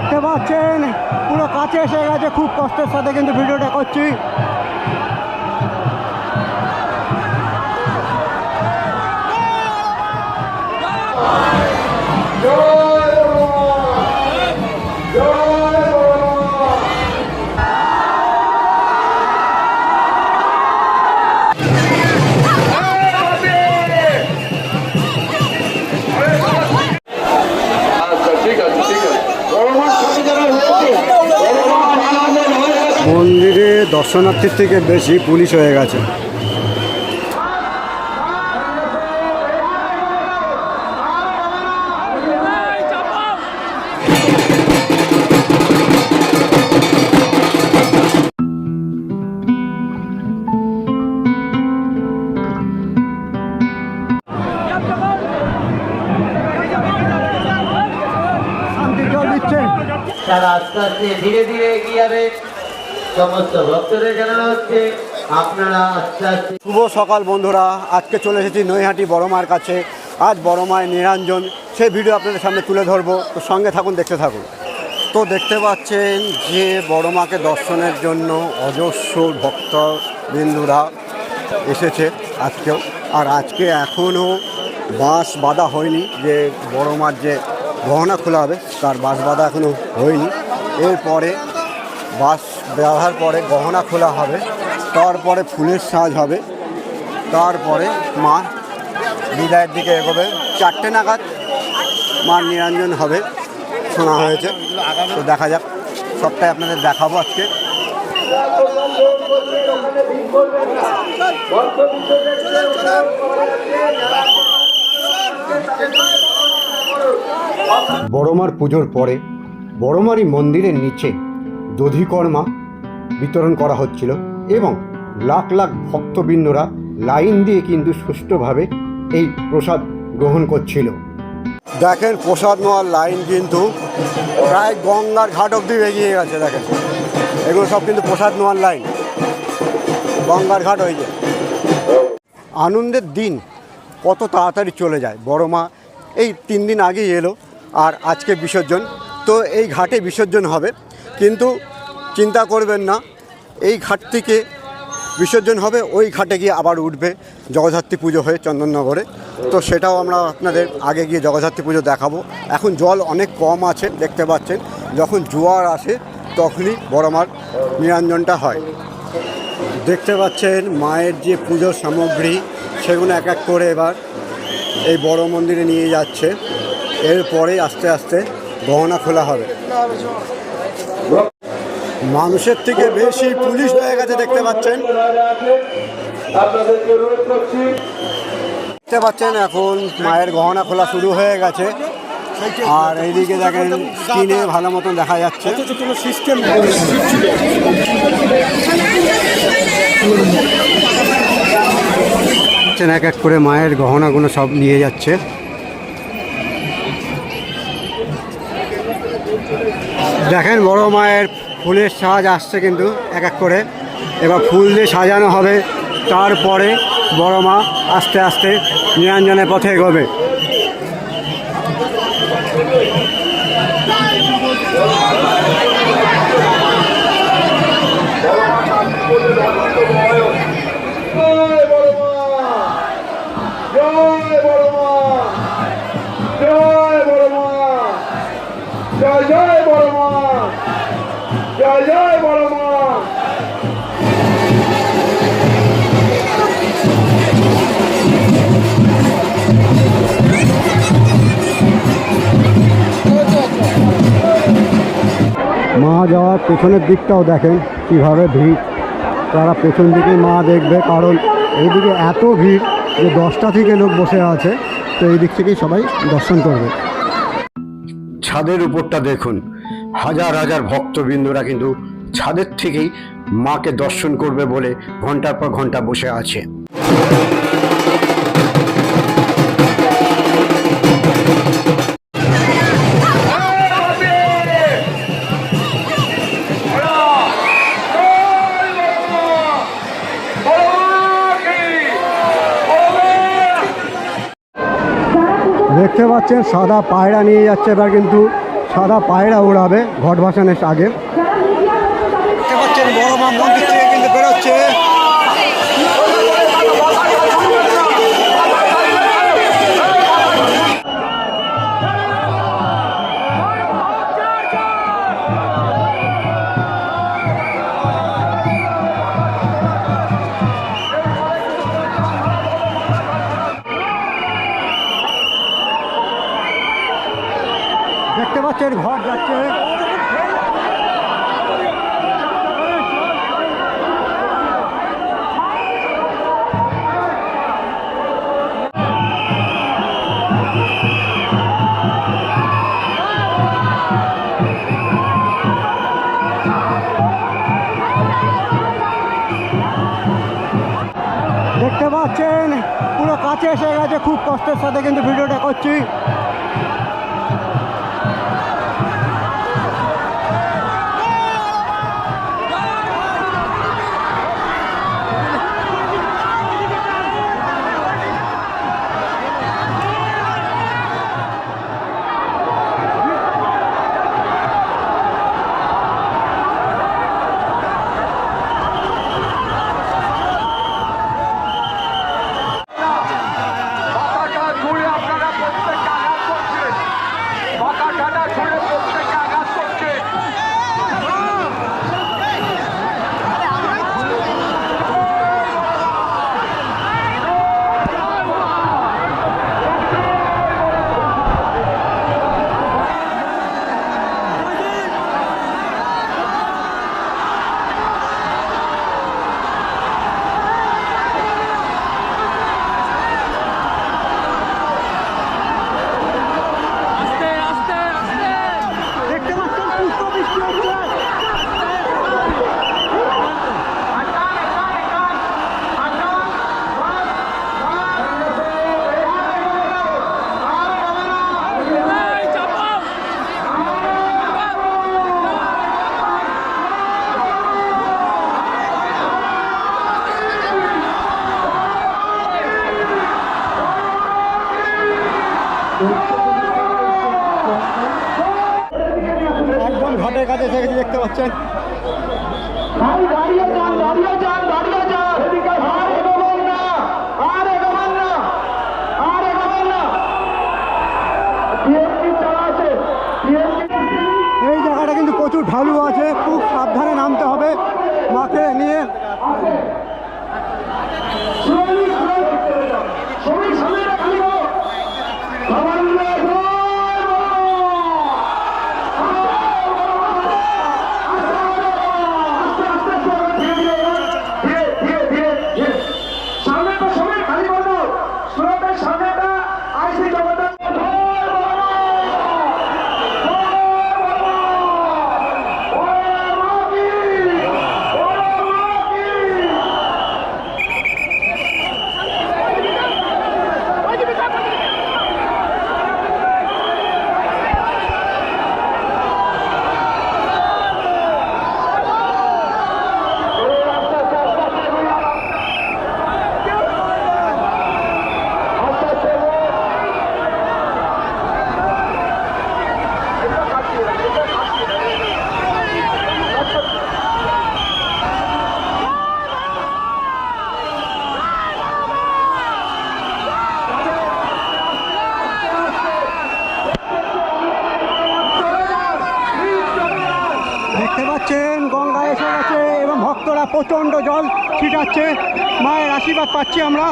দেখতে পাচ্ছেন পুরো কাছে এসে গেছে খুব কষ্টের সাথে কিন্তু ভিডিওটা করছি। আচ্ছা দর্শনার্থীর থেকে বেশি পুলিশ হয়ে গেছে। আস্তে ধীরে ধীরে এগিয়ে যাবে। শুভ সকাল বন্ধুরা, আজকে চলে এসেছি নৈহাটি বড় মার কাছে। আজ বড় মায়ের নিরঞ্জন সেই ভিডিও আপনাদের সামনে তুলে ধরবো। তো সঙ্গে থাকুন, দেখতে থাকুন। তো দেখতে পাচ্ছেন যে বড় মাকে দর্শনের জন্য অজস্র ভক্ত ভক্তবিন্দুরা এসেছে আজকেও। আর আজকে এখনও বাঁশ বাঁধা হয়নি, যে বড় মার যে গহনা খোলা হবে, তার বাঁশ বাঁধা এখনও হয়নি। এরপরে বাঁশ বাঁধার পরে গহনা খোলা হবে, তারপরে ফুলের সাজ হবে, তারপরে মা বিদায়ের দিকে এগোবে। চারটে নাগাদ মার নিরঞ্জন হবে, শোনা হয়েছে। তো দেখা যাক, সবটাই আপনাদের দেখাবো আজকে। বড়মার পুজোর পরে বড়মারি মন্দিরের নিচে দধিকর্মা বিতরণ করা হচ্ছিল এবং লাখ লাখ ভক্তবৃন্দরা লাইন দিয়ে কিন্তু সুষ্ঠুভাবে এই প্রসাদ গ্রহণ করছিল। দেখেন, প্রসাদ নেওয়ার লাইন কিন্তু প্রায় গঙ্গার ঘাট অবধি এগিয়ে গেছে, দেখেন। এগুলো সব কিন্তু প্রসাদ নেওয়ার লাইন। গঙ্গার ঘাট হয়েছে আনন্দের দিন কত তাড়াতাড়ি চলে যায়। বড় মা এই তিন দিন আগেই এলো আর আজকে বিসর্জন। তো এই ঘাটে বিসর্জন হবে। কিন্তু চিন্তা করবেন না। এই ঘাট থেকে বিসর্জন হবে, ওই ঘাটে গিয়ে আবার উঠবে জগদ্ধাত্রী পুজো হয়ে চন্দননগরে। তো সেটাও আমরা আপনাদের আগে গিয়ে জগদ্ধাত্রী পুজো দেখাবো। এখন জল অনেক কম আছে, দেখতে পাচ্ছেন। যখন জোয়ার আসে, তখনই বড় মার নিরঞ্জনটা হয়। দেখতে পাচ্ছেন মায়ের যে পুজোর সামগ্রী, সেগুলো এক এক করে এবার এই বড় মন্দিরে নিয়ে যাচ্ছে। এরপরে আস্তে আস্তে গহনা খোলা হবে। মানুষের থেকে বেশি পুলিশ হয়ে গেছে দেখতে পাচ্ছেন। দেখতে পাচ্ছেন এখন মায়ের গহনা খোলা শুরু হয়ে গেছে। আর এইদিকে দেখেন স্ক্রিনে ভালো মতন দেখা যাচ্ছে। দেখছেন এক এক করে মায়ের গহনাগুলো সব নিয়ে যাচ্ছে। দেখেন বড় মায়ের ফুলের সাজ আসছে কিন্তু এক এক করে। এবার ফুল দিয়ে সাজানো হবে, তারপরে বড় মা আস্তে আস্তে নিরঞ্জনের পথে এগোবে। জয় জয় জয় বড়মা জয় জয় বড়মা জয় জয় মা যাওয়ার পেছনের দিকটাও দেখেন কীভাবে ভিড়। তারা পেছন দিকে মা দেখবে কারণ এইদিকে এত ভিড় যে দশটা থেকে লোক বসে আছে তো এই দিক থেকেই সবাই দর্শন করবে। ছাদের উপরটা দেখুন হাজার হাজার ভক্তবৃন্দরা কিন্তু ছাদের থেকেই মাকে দর্শন করবে বলে ঘণ্টার পর ঘণ্টা বসে আছে। দেখতে পাচ্ছেন, সাদা পায়রা নিয়ে যাচ্ছে এবার কিন্তু सदा पायरा उड़ा घट भाषण आगे কষ্টের সাথে কিন্তু ভিডিওটা করছি। 真 যাচ্ছে মায়ের আশীর্বাদ পাচ্ছি আমরা।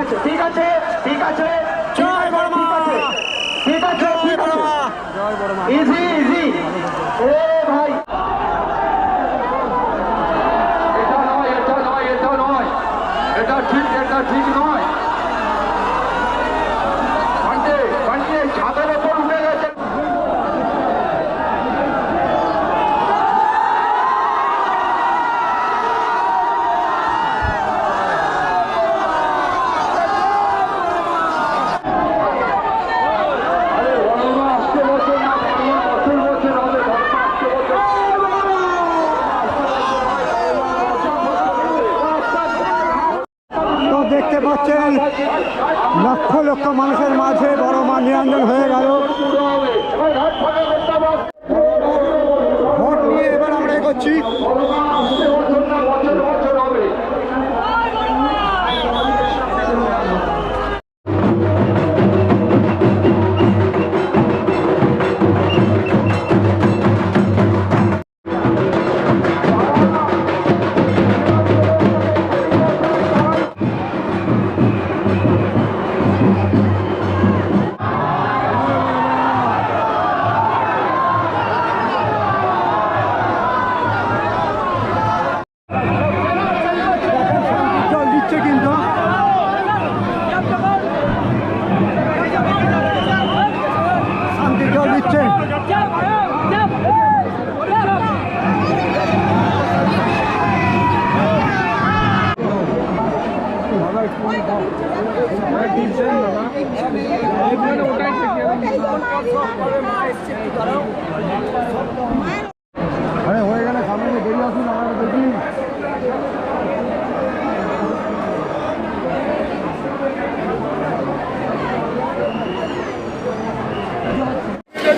আছে ঠিক আছে ঠিক আছে। ঠিক আছে ঠিক আছে ঠিক আছে। ইজি ইজি ও ভাই। দিচ্ছে আরে হয়ে গেলে সামনে বেরিয়ে আসুন আমরা দেখি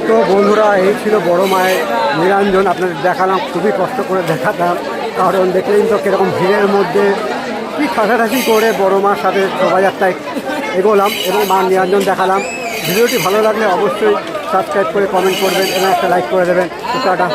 তো বন্ধুরা, এই ছিল বড় মায়ের নিরঞ্জন। আপনাদের দেখালাম, খুবই কষ্ট করে দেখাতাম। কারণ দেখলেন তো কীরকম ভিড়ের মধ্যে কি ঠাসাঠাসি করে বড় মার সাথে শোভাযাত্রায় এগোলাম এবং মা নিরঞ্জন দেখালাম। ভিডিওটি ভালো লাগলে অবশ্যই সাবস্ক্রাইব করে কমেন্ট করবেন এবং একটা লাইক করে দেবেন। টাটা।